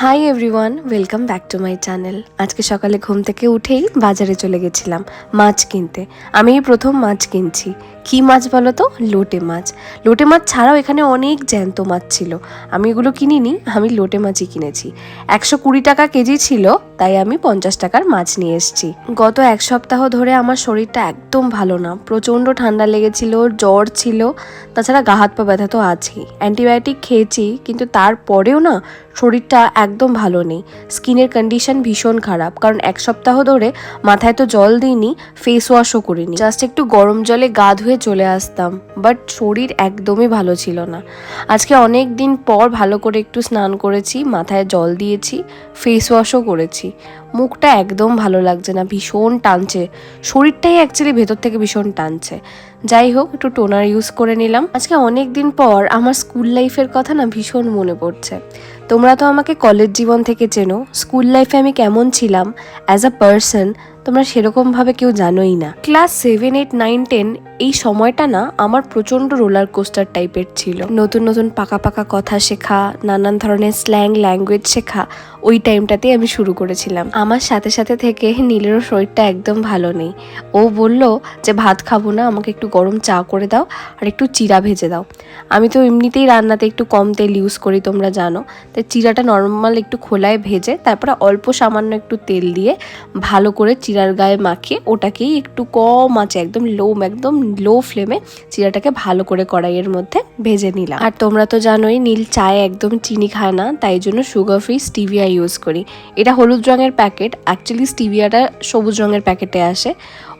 Hi everyone welcome back to my channel আজকে সকালে ঘুম থেকে উঠেই বাজারে চলে গেছিলাম মাছ কিনতে। আমি প্রথম মাছ কিনছি। কী মাছ বলো তো? লোটে মাছ। লোটে মাছ ছাড়াও এখানে অনেক জ্যান্ত মাছ ছিল। আমি এগুলো কিনিনি, আমি লোটে মাছই কিনেছি। একশো কুড়ি টাকা কেজি ছিল, তাই আমি পঞ্চাশ টাকার মাছ নিয়ে এসেছি। গত এক সপ্তাহ ধরে আমার শরীরটা একদম ভালো না। প্রচণ্ড ঠান্ডা লেগেছিল, জ্বর ছিল। তাছাড়া গা হাত পা ব্যথা তো আছেই। অ্যান্টিবায়োটিক খেয়েছি, কিন্তু তারপরেও না শরীরটা একদম ভালো নেই। স্কিনের কন্ডিশন ভীষণ খারাপ, কারণ এক সপ্তাহ ধরে মাথায় তো জল দিইনি ফেস ওয়াশও করিনি। জাস্ট একটু গরম জলে গা ধুয়ে চলে আসতাম বাট শরীর একদমই ভালো ছিল না। আজকে অনেক দিন পর ভালো করে একটু স্নান করেছি, মাথায় জল দিয়েছি ফেস ওয়াশও করেছি। মুখটা একদম ভালো লাগছে না, ভীষণ টানছে। শরীরটাই অ্যাকচুয়ালি ভেতর থেকে ভীষণ টানছে। যাই হোক, একটু টোনার ইউজ করে নিলাম। আজকে অনেক দিন পর আমার স্কুল লাইফের কথা না ভীষণ মনে পড়ছে। তোমরা তো আমাকে কলেজ জীবন থেকে চেনো। স্কুল লাইফে আমি কেমন ছিলাম? অ্যাজ আ পার্সন তোমরা সেরকমভাবে কেউ জানোই না। Class seven eight nine ten এই সময়টা না আমার প্রচণ্ড রোলার কোস্টার টাইপের ছিল। নতুন নতুন পাকা পাকা কথা শেখা, নানান ধরনের স্ল্যাং ল্যাঙ্গুয়েজ শেখা, ওই টাইমটাতেই আমি শুরু করেছিলাম। আমার সাথে সাথে থেকে নীলেরও শরীরটা একদম ভালো নেই। ও বলল যে, ভাত খাব না, আমাকে একটু গরম চা করে দাও আর একটু চিরা ভেজে দাও। আমি তো এমনিতেই রান্নাতে একটু কম তেল ইউজ করি, তোমরা জানো। তাই চিরাটা নর্মাল একটু খোলায় ভেজে, তারপরে অল্প সামান্য একটু তেল দিয়ে ভালো করে চিরার গায়ে মাখিয়ে ওটাকেই একটু কম আছে, একদম লো একদম লো ফ্লেমে চিরাটাকে ভালো করে কড়াইয়ের মধ্যে ভেজে নিলাম। আর তোমরা তো জানোই, নীল চায়ে একদম চিনি খায় না, তাই জন্য সুগার ফ্রি স্টিভিয়া ইউজ করি। এটা হলুদ রঙের প্যাকেট অ্যাকচুয়ালি স্টিভিয়াটা সবুজ রঙের প্যাকেটে আসে।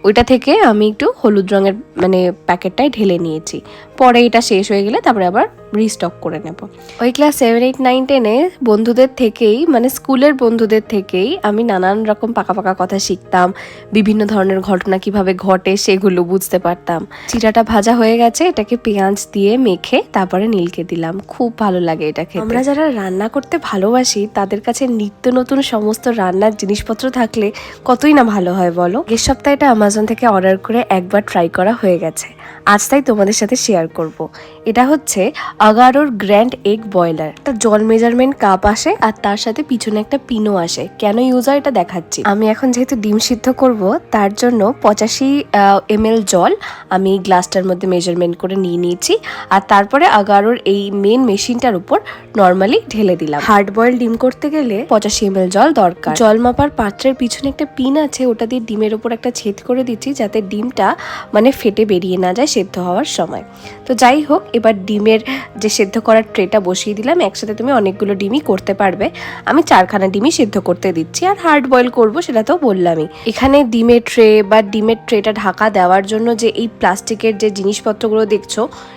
ওইটা থেকে আমি একটু হলুদ রঙের মানে প্যাকেটটাই ঢেলে নিয়েছি। পরে এটা শেষ হয়ে গেলে তারপরে আবার রিস্টক করে নেব। ওই ক্লাস সেভেন এইট নাইন টেনে বন্ধুদের থেকেই মানে স্কুলের বন্ধুদের থেকেই আমি নানান রকম পাকা পাকা কথা শিখতাম বিভিন্ন ধরনের ঘটনা কীভাবে ঘটে সেগুলো বুঝতে পারতাম। চিরাটা ভাজা হয়ে গেছে এটাকে পেঁয়াজ দিয়ে মেখে তারপরে নীলকে দিলাম। খুব ভালো লাগে এটা খেতে। আমরা যারা রান্না করতে ভালোবাসি তাদের কাছে নিত্য নতুন সমস্ত রান্নার জিনিসপত্র থাকলে কতই না ভালো হয় বলো? এর সপ্তাহে এটা আমাজন থেকে অর্ডার করে একবার ট্রাই করা হয়ে গেছে। আজ তাই তোমাদের সাথে শেয়ার করব। এটা হচ্ছে আগারোর গ্র্যান্ড এগ বয়লার। একটা জল মেজারমেন্ট কাপ আসে আর তার সাথে পিছনে একটা পিনো আসে। কেন ইউজ হয় এটা দেখাচ্ছি? আমি এখন যেহেতু ডিম সিদ্ধ করব, তার জন্য পঁচাশি এম জল আমি গ্লাসটার মধ্যে মেজারমেন্ট করে নিয়ে নিয়েছি আর তারপরে আগারোর এই মেন মেশিনটার উপর নর্মালি ঢেলে দিলাম। হার্ড বয়েল ডিম করতে গেলে পঁচাশি এম জল দরকার। জল মাপার পাত্রের পিছনে একটা পিন আছে, ওটা দিয়ে ডিমের উপর একটা ছেদ করে দিচ্ছি যাতে ডিমটা মানে ফেটে বেরিয়ে না যায় সেদ্ধ হওয়ার সময়। তো যাই হোক, এবার ডিমের যে সেদ্ধ করার ট্রেটা বসিয়ে দিলাম। একসাথে তুমি অনেকগুলো ডিমই করতে পারবে। আমি চারখানা ডিমই সেদ্ধ করতে দিচ্ছি আর হার্ড বয়েল করব সেটা তো বললামই। এখানে ডিমের ট্রে বা ডিমের ট্রেটা ঢাকা দেওয়ার জন্য যে এই প্লাস্টিকের যে জিনিসপত্রগুলো দেখছ,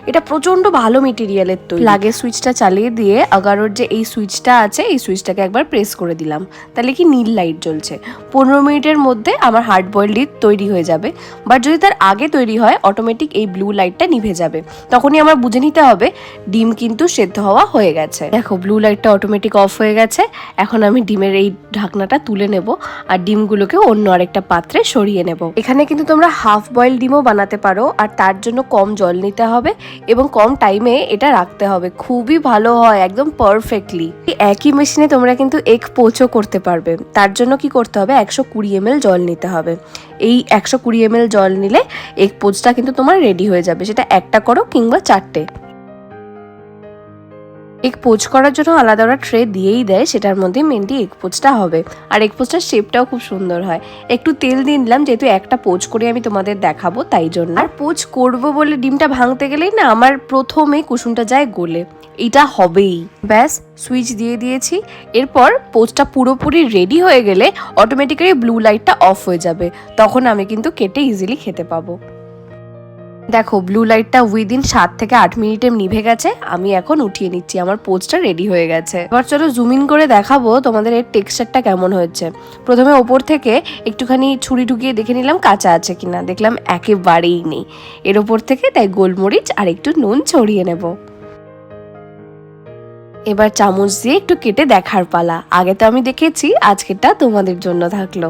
এটা প্রচণ্ড ভালো মেটেরিয়ালের তৈরি। লাগে সুইচটা চালিয়ে দিয়ে আগারোর যে এই সুইচটা আছে, এই সুইচটাকে একবার প্রেস করে দিলাম। তাহলে কি নীল লাইট জ্বলছে। পনেরো মিনিটের মধ্যে আমার হার্ড বয়েল ডিম তৈরি হয়ে যাবে। বাট যদি তার আগে তৈরি হয় অটোমেটিক এই ব্লু লাইটটা নিভে যাবে। তখনই আমার বুঝে নিতে হবে, ডিম কিন্তু সেদ্ধ হওয়া হয়ে গেছে। দেখো ব্লু লাইটটা অটোমেটিক অফ হয়ে গেছে, এখন আমি ডিমের এই ঢাকনাটা তুলে নেব আর ডিমগুলোকে অন্য আরেকটা পাত্রে সরিয়ে নেব। এখানে কিন্তু তোমরা হাফ বয়েল ডিমও বানাতে পারো আর তার জন্য কম জল নিতে হবে এবং কম টাইমে এটা রাখতে হবে। খুবই ভালো হয়, একদম পারফেক্টলি একই মেশিনে তোমরা কিন্তু এগ পোচও করতে পারবে। তার জন্য কি করতে হবে, একশো কুড়ি এম জল নিতে হবে। এই একশো কুড়ি এম জল নিলে এগ পোচটা কিন্তু তোমার রেডি হয়ে যাবে। সেটা একটা করো কিংবা চারটে। এগ পোচ করার জন্য আলাদা ওরা ট্রে দিয়েই দেয়, সেটার মধ্যে মেনলি এগ পোচটা হবে। আর এগ পোচটার শেপটাও খুব সুন্দর হয়। একটু তেল দিয়ে দিলাম যেহেতু একটা পোচ করে আমি তোমাদের দেখাবো, তাই জন্য। আর পোচ করব বলে ডিমটা ভাঙতে গেলেই না, আমার প্রথমে কুসুমটা যায় গোলে। এটা হবেই। ব্যাস, সুইচ দিয়ে দিয়েছি। এরপর পোচটা পুরোপুরি রেডি হয়ে গেলে অটোমেটিক্যালি ব্লু লাইটটা অফ হয়ে যাবে। তখন আমি কিন্তু কেটে ইজিলি খেতে পাবো। দেখো ব্লু লাইটটা উইদিন সাত থেকে আট মিনিটে নিভে গেছে। আমি এখন উঠিয়ে নিচ্ছি, আমার পোস্টটা রেডি হয়ে গেছে। এবার চলো জুম ইন করে দেখাবো তোমাদের এর টেক্সচারটা কেমন হয়েছে। প্রথমে ওপর থেকে একটুখানি ছুরি ঢুকিয়ে দেখে নিলাম কাঁচা আছে কিনা। দেখলাম একেবারেই নেই। এর ওপর থেকে তাই গোলমরিচ আর একটু নুন ছড়িয়ে নেব। এবার চামচ দিয়ে একটু কেটে দেখার পালা। আগে তো আমি দেখেছি, আজকেরটা তোমাদের জন্য থাকল।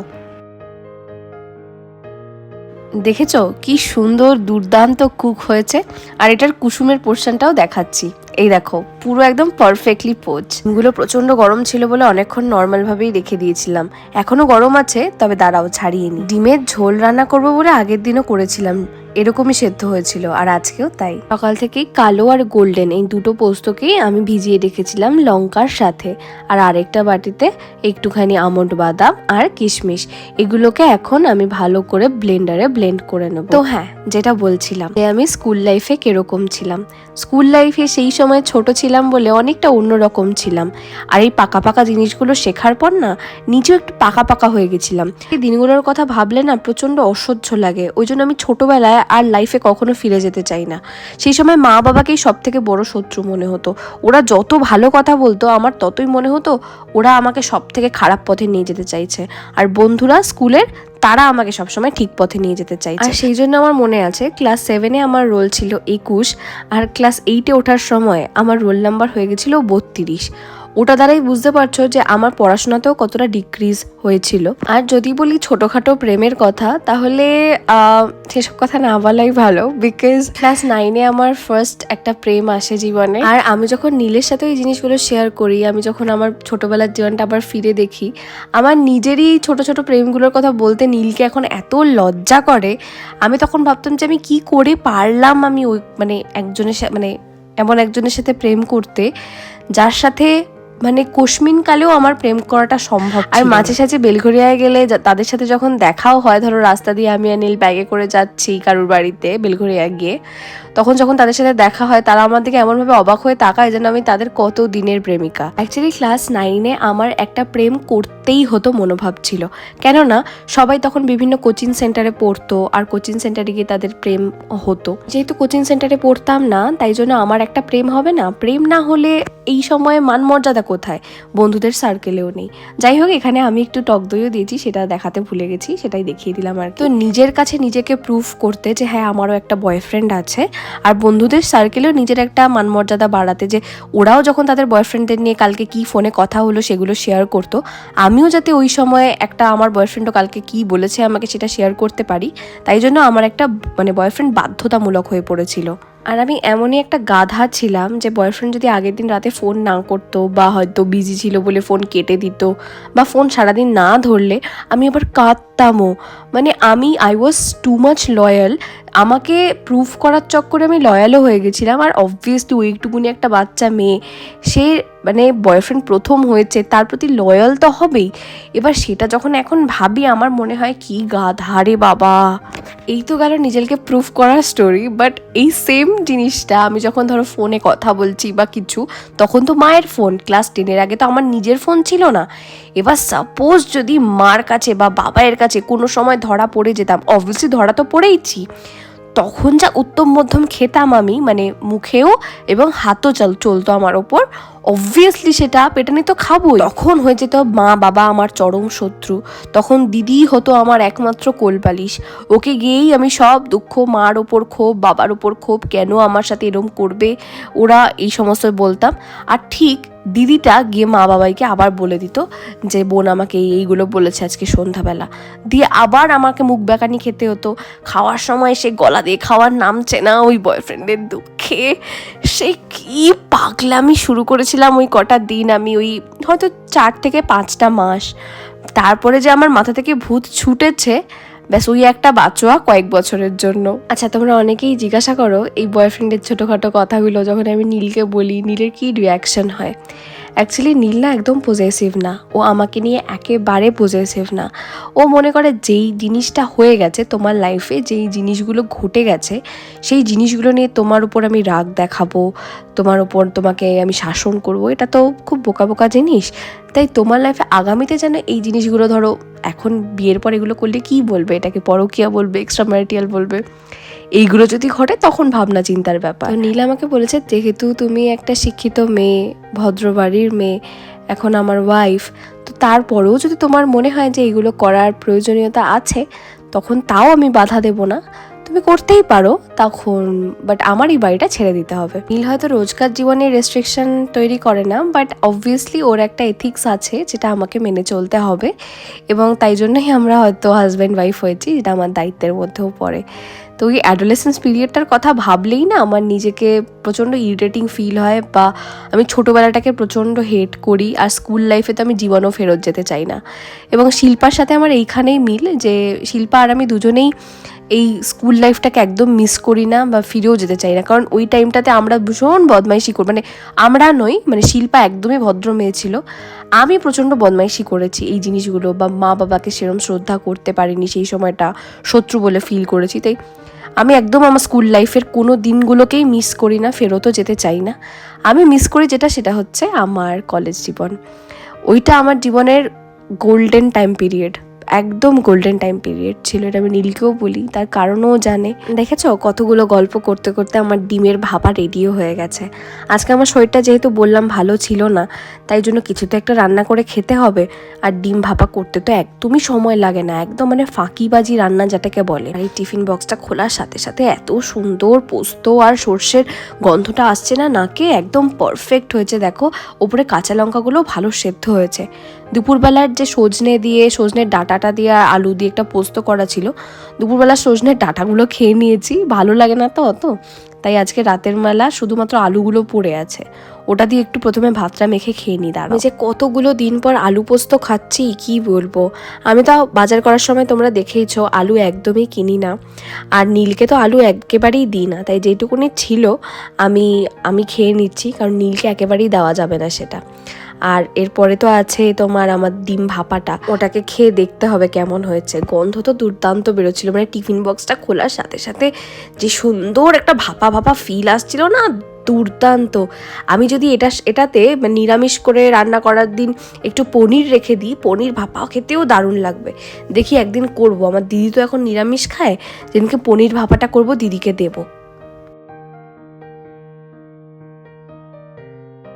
দেখেছ? কি সুন্দর দুর্দান্ত কুক হয়েছে। আর এটার কুসুমের পোর্শনটাও দেখাচ্ছি। এই দেখো, পুরো একদম পারফেক্টলি পোচগুলো প্রচণ্ড গরম ছিল বলে অনেকক্ষণ নর্মাল ভাবেই রেখে দিয়েছিলাম। এখনও গরম আছে, তবে দাঁড়াও, ছাড়িয়ে নি। ডিমের ঝোল রান্না করব বলে আগের দিনও করেছিলাম। এরকমই সেদ্ধ হয়েছিল, আর আজকেও তাই। সকাল থেকেই কালো আর গোল্ডেন এই দুটো পোস্তকেই আমি ভিজিয়ে রেখেছিলাম লঙ্কার সাথে, আর আরেকটা বাটিতে একটুখানি আমন্ড বাদাম আর কিশমিশ। এগুলোকে এখন আমি ভালো করে ব্লেন্ডারে ব্লেন্ড করে নেব। তো হ্যাঁ যেটা বলছিলাম যে আমি স্কুল লাইফে কীরকম ছিলাম। স্কুল লাইফে সেই সময় ছোট ছিলাম বলে অনেকটা অন্যরকম ছিলাম। আর এই পাকা পাকা জিনিসগুলো শেখার পর না, নিজেও একটু পাকা পাকা হয়ে গেছিলাম। এই দিনগুলোর কথা ভাবলে না প্রচণ্ড অসহ্য লাগে। ওই জন্য আমি ছোটবেলায় আর লাইফে কখনো ফিরে যেতে চাই না। সেই সময় মা বাবাকেই সব থেকে বড় শত্রু মনে হতো। ওরা যত ভালো কথা বলতো, আমার ততই মনে হতো ওরা আমাকে সব থেকে খারাপ পথে নিয়ে যেতে চাইছে। আর বন্ধুরা, স্কুলের, তারা আমাকে সবসময় ঠিক পথে নিয়ে যেতে চাইছে। আর সেই জন্য আমার মনে আছে ক্লাস সেভেনে আমার রোল ছিল একুশ, আর ক্লাস এইটে ওঠার সময় আমার রোল নাম্বার হয়ে গেছিল বত্রিশ। ওটা দ্বারাই বুঝতে পারছ যে আমার পড়াশোনাতেও কতটা ডিক্রিজ হয়েছিল। আর যদি বলি ছোটোখাটো প্রেমের কথা, তাহলে সেসব কথা না বলাই ভালো বিকজ ক্লাস নাইনে আমার ফার্স্ট একটা প্রেম আসে জীবনে। আর আমি যখন নীলের সাথে এই জিনিসগুলো শেয়ার করি, আমি যখন আমার ছোটবেলার জীবনটা আবার ফিরে দেখি, আমার নিজেরই ছোট ছোট প্রেমগুলোর কথা বলতে নীলকে এখন এত লজ্জা করে, আমি তখন ভাবতাম যে আমি কি করে পারলাম আমি ওই মানে একজনের মানে এমন একজনের সাথে প্রেম করতে, যার সাথে মানে কোশমিন কালেও আমার প্রেম করাটা সম্ভব আর মাঝে সাঝে বেলঘরিয়ায় গেলে তাদের সাথে যখন দেখাও হয় ধরো রাস্তা দিয়ে আমি নীল ব্যাগে করে যাচ্ছি কারুর বাড়িতে বেলঘরিয়া গিয়ে তখন যখন তাদের সাথে দেখা হয় তারা আমার দিকে এমনভাবে অবাক হয়ে তাকায় যেন আমি তাদের কত দিনের প্রেমিকা। অ্যাকচুয়ালি ক্লাস নাইনে আমার একটা প্রেম করতেই হতো মনোভাব ছিল। কেননা সবাই তখন বিভিন্ন কোচিং সেন্টারে পড়তো আর কোচিং সেন্টারে গিয়ে তাদের প্রেম হতো। যেহেতু কোচিং সেন্টারে পড়তাম না তাই জন্য আমার একটা প্রেম হবে না। প্রেম না হলে এই সময়ে মান মর্যাদা কোথায়? বন্ধুদের সার্কেলেও নেই। যাই হোক, এখানে আমি একটু টক দইও দিয়েছি, সেটা দেখাতে ভুলে গেছি, সেটাই দেখিয়ে দিলাম আর তো নিজের কাছে নিজেকে প্রুফ করতে যে হ্যাঁ আমারও একটা বয়ফ্রেন্ড আছে, আর বন্ধুদের সার্কেলেও নিজের একটা মানমর্যাদা বাড়াতে যে, ওরাও যখন তাদের বয়ফ্রেন্ডদের নিয়ে কালকে কি ফোনে কথা হলো, সেগুলো শেয়ার করতো, আমিও যাতে ওই সময়ে একটা আমার বয়ফ্রেন্ডও কালকে কি বলেছে, আমাকে সেটা শেয়ার করতে পারি, তাই জন্য আমার একটা মানে বয়ফ্রেন্ড বাধ্যতামূলক হয়ে পড়েছিল। আর আমি এমনই একটা গাধা ছিলাম যে বয়ফ্রেন্ড যদি আগের দিন রাতে ফোন না করতো বা হয়তো বিজি ছিল বলে ফোন কেটে দিত বা ফোন সারাদিন না ধরলে, আমি আবার কাঁদতামও। মানে আমি I was too much loyal আমাকে প্রুফ করার চক্করে আমি লয়ালও হয়ে গেছিলাম। আর অবভিয়াসলি ওই একটুকুনি একটা বাচ্চা মেয়ে, সে মানে বয়ফ্রেন্ড প্রথম হয়েছে, তার প্রতি লয়াল তো হবেই। এবার সেটা যখন এখন ভাবি, আমার মনে হয়, কি গাধা রে বাবা। এই তো গেল নিজেকে প্রুফ করার স্টোরি বাট এই সেম জিনিসটা আমি যখন ধরো ফোনে কথা বলছি বা কিছু, তখন তো মায়ের ফোন ক্লাস টেনের আগে তো আমার নিজের ফোন ছিল না। এবার সাপোজ যদি মার কাছে বা বাবায়ের কাছে কোনো সময় ধরা পড়ে যেতাম অবভিয়াসলি ধরা তো পড়েইছি, তখন যা উত্তম মধ্যম খেতাম আমি মানে মুখেও এবং হাতও চল, চলতো আমার ওপর অবভিয়াসলি সেটা পেটানি তো খাবোই। তখন হয়ে যেত মা, বাবা আমার চরম শত্রু। তখন দিদি হতো আমার একমাত্র কোলপালিশ। ওকে গিয়েই আমি সব দুঃখ মার ওপর ক্ষোভ, বাবার ওপর ক্ষোভ, কেন আমার সাথে এরম করবে? ওরা এই সমস্ত বলতাম। আর ঠিক দিদিটা গিয়ে মা বাবাইকে আবার বলে দিত যে, বোন আমাকে এই- এইগুলো বলেছে আজকে সন্ধ্যাবেলা। দিয়ে আবার আমাকে মুখ বেকানি খেতে হতো। খাওয়ার সময় সে গলা দিয়ে খাওয়ার নামছে না ওই বয়ফ্রেন্ডের দুঃখে। সে কি পাগলামি শুরু করেছিলাম ওই কটা দিন আমি ওই হয়তো চার থেকে পাঁচটা মাস। তারপরে যে আমার মাথা থেকে ভূত ছুটেছে, ব্যাস ওই একটা বাঁচোয়া কয়েক বছরের জন্য। আচ্ছা তোমরা অনেকেই জিজ্ঞাসা করো এই বয়ফ্রেন্ডের ছোটোখাটো কথাগুলো যখন আমি নীলকে বলি, নীলের কি রিয়াকশন হয়? অ্যাকচুয়ালি নীল না একদম পজেসিভ না। ও আমাকে নিয়ে একেবারে পজেসিভ না। ও মনে করে যেই জিনিসটা হয়ে গেছে তোমার লাইফে যেই জিনিসগুলো ঘটে গেছে, সেই জিনিসগুলো নিয়ে তোমার উপর আমি রাগ দেখাবো, তোমার উপর তোমাকে আমি শাসন করব, এটা তো খুব বোকা বোকা জিনিস। তাই তোমার লাইফে আগামীতে যেন এই জিনিসগুলো ধরো, এখন বিয়ের পর এগুলো করলে কি বলবে? এটাকে পরকিয়া বলবে এক্সট্রা ম্যারিটিয়াল বলবে। এইগুলো যদি ঘটে, তখন ভাবনা চিন্তার ব্যাপার। নীল আমাকে বলেছে, যেহেতু তুমি একটা শিক্ষিত মেয়ে ভদ্র বাড়ির মেয়ে, এখন আমার ওয়াইফ তো তারপরেও যদি তোমার মনে হয় যে এগুলো করার প্রয়োজনীয়তা আছে, তখন তাও আমি বাধা দেব না। তুমি করতেই পারো তখন বাট আমার এই বাড়িটা ছেড়ে দিতে হবে। নীল হয়তো রোজকার জীবনে রেস্ট্রিকশন তৈরি করে না বাট অবভিয়াসলি ওর একটা এথিক্স আছে, যেটা আমাকে মেনে চলতে হবে। এবং তাই জন্যই আমরা হয়তো হাজব্যান্ড ওয়াইফ হয়েছি, যেটা আমার দায়িত্বের মধ্যেও পড়ে। তো ওই অ্যাডোলেসেন্স পিরিয়ডটার কথা ভাবলেই না আমার নিজেকে প্রচণ্ড ইরিটেটিং ফিল হয় বা আমি ছোটোবেলাটাকে প্রচণ্ড হেট করি আর স্কুল লাইফে তো আমি জীবনও ফেরত যেতে চাই না। এবং শিল্পার সাথে আমার এইখানেই মিল যে শিল্পা আর আমি দুজনেই এই স্কুল লাইফটাকে একদম মিস করি না বা ফিরেও যেতে চাই না। কারণ ওই টাইমটাতে আমরা ভীষণ বদমাইশি করি মানে আমরা নই মানে শিল্পা একদমই ভদ্র মেয়ে ছিল। আমি প্রচণ্ড বদমাইশি করেছি এই জিনিসগুলো বা মা বাবাকে সেরম শ্রদ্ধা করতে পারিনি সেই সময়টা, শত্রু বলে ফিল করেছি। তাই আমি একদম আমার স্কুল লাইফের কোনো দিনগুলোকেই মিস করি না, ফেরতও যেতে চাই না। আমি মিস করি যেটা, সেটা হচ্ছে আমার কলেজ জীবন। ওইটা আমার জীবনের গোল্ডেন টাইম পিরিয়ড একদম গোল্ডেন টাইম পিরিয়ড ছিল এটা আমি নীলকেও বলি, তার কারণও জানে। দেখেছ, কতগুলো গল্প করতে করতে আমার ডিমের ভাপা রেডিও হয়ে গেছে। আজকে আমার শরীরটা যেহেতু বললাম ভালো ছিল না, তাই জন্য কিছু তো একটা রান্না করে খেতে হবে। আর ডিম ভাপা করতে তো একদমই সময় লাগে না, একদম মানে ফাঁকিবাজি রান্না যেটাকে বলে। এই টিফিন বক্সটা খোলার সাথে সাথে এত সুন্দর পোস্ত আর সর্ষের গন্ধটা আসছে না নাকে, একদম পারফেক্ট হয়েছে। দেখো, ওপরে কাঁচা লঙ্কাগুলো ভালো সেদ্ধ হয়েছে। দুপুরবেলার যে সজনে দিয়ে, সজনের ডাটাটা দিয়ে আলু দিয়ে একটা পোস্ত করা ছিল, দুপুরবেলার সজনের ডাটাগুলো খেয়ে নিয়েছি। ভালো লাগে না তো অত? তাই আজকে রাতের মেলা শুধুমাত্র আলুগুলো পড়ে আছে। ওটা দিয়ে একটু প্রথমে ভাতটা মেখে খেয়ে নিই, দাঁড়াও। যে কতগুলো দিন পর আলু পোস্ত খাচ্ছি, কি বলব? আমি তো বাজার করার সময় তোমরা দেখেইছো, আলু একদমই কিনি না। আর নীলকে তো আলু একেবারেই দিই না। তাই যেটুকুনি ছিল, আমি আমি খেয়ে নিচ্ছি, কারণ নীলকে একেবারেই দেওয়া যাবে না সেটা। আর এরপরে তো আছে তোমার আমার ডিম ভাপাটা। ওটাকে খেয়ে দেখতে হবে কেমন হয়েছে। গন্ধ তো দুর্দান্ত বেরোচ্ছিল। মানে টিফিন বক্সটা খোলার সাথে সাথে যে সুন্দর একটা ভাপা ভাপা ফিল আসছিল না? দুর্দান্ত। আমি যদি এটা এটাতে মানে নিরামিষ করে রান্না করার দিন একটু পনির রেখে দিই, পনির ভাপা খেতেও দারুণ লাগবে। দেখি একদিন করব। আমার দিদি তো এখন নিরামিষ খায়। যেদিনকে পনির ভাপাটা করব, দিদিকে দেবো।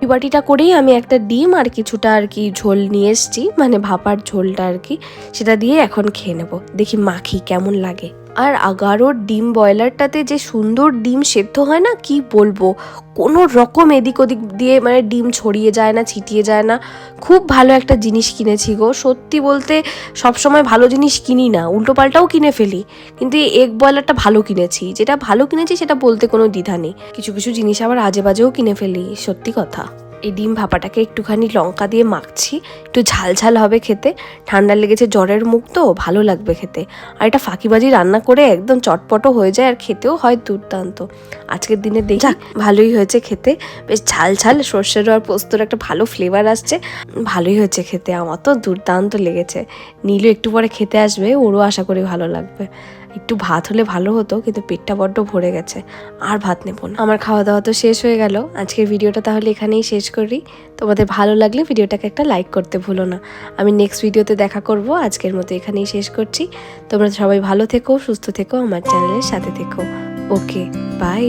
এই বাটিটা করেই আমি একটা ডিম আর কিছুটা আর কি ঝোল নিয়ে এসছি মানে ভাপার ঝোলটা আর কি, সেটা দিয়ে এখন খেয়ে নেব। দেখি মাখি কেমন লাগে। আর আগারোর ডিম বয়লারটাতে যে সুন্দর ডিম সেদ্ধ হয় না, কি বলব? কোনো রকম এদিক ওদিক দিয়ে মানে ডিম ছড়িয়ে যায় না, ছিটিয়ে যায় না। খুব ভালো একটা জিনিস কিনেছি গো। সত্যি বলতে সবসময় ভালো জিনিস কিনি না উল্টো পাল্টাও কিনে ফেলি। কিন্তু এই এগ বয়লারটা ভালো কিনেছি। যেটা ভালো কিনেছি সেটা বলতে কোনো দ্বিধা নেই। কিছু কিছু জিনিস আবার আজে বাজেও কিনে ফেলি, সত্যি কথা। এই ডিম ভাপাটাকে একটুখানি লঙ্কা দিয়ে মাখছি। একটু ঝাল ঝাল হবে খেতে। ঠান্ডা লেগেছে জ্বরের মুখ তো ভালো লাগবে খেতে। আর এটা ফাঁকিবাজি রান্না করে একদম চটপটও হয়ে যায় আর খেতেও হয় দুর্দান্ত। আজকের দিনে দেখি ভালোই হয়েছে খেতে। বেশ ঝাল ঝাল সর্ষের আর পোস্তর একটা ভালো ফ্লেভার আসছে। ভালোই হয়েছে খেতে আমার তো দুর্দান্ত লেগেছে। নীলও একটু পরে খেতে আসবে ওরও আশা করি ভালো লাগবে। একটু ভাত হলে ভালো হতো কিন্তু পেটটা বড্ড ভরে গেছে আর ভাত নেব না। আমার খাওয়া দাওয়া তো শেষ হয়ে গেল। আজকের ভিডিওটা তাহলে এখানেই শেষ করি। তোমাদের ভালো লাগলে ভিডিওটাকে একটা লাইক করতে ভুলো না। আমি নেক্সট ভিডিওতে দেখা করব। আজকের মতো এখানেই শেষ করছি। তোমরা সবাই ভালো থেকো, সুস্থ থেকো, আমার চ্যানেলের সাথে থেকো। Okay bye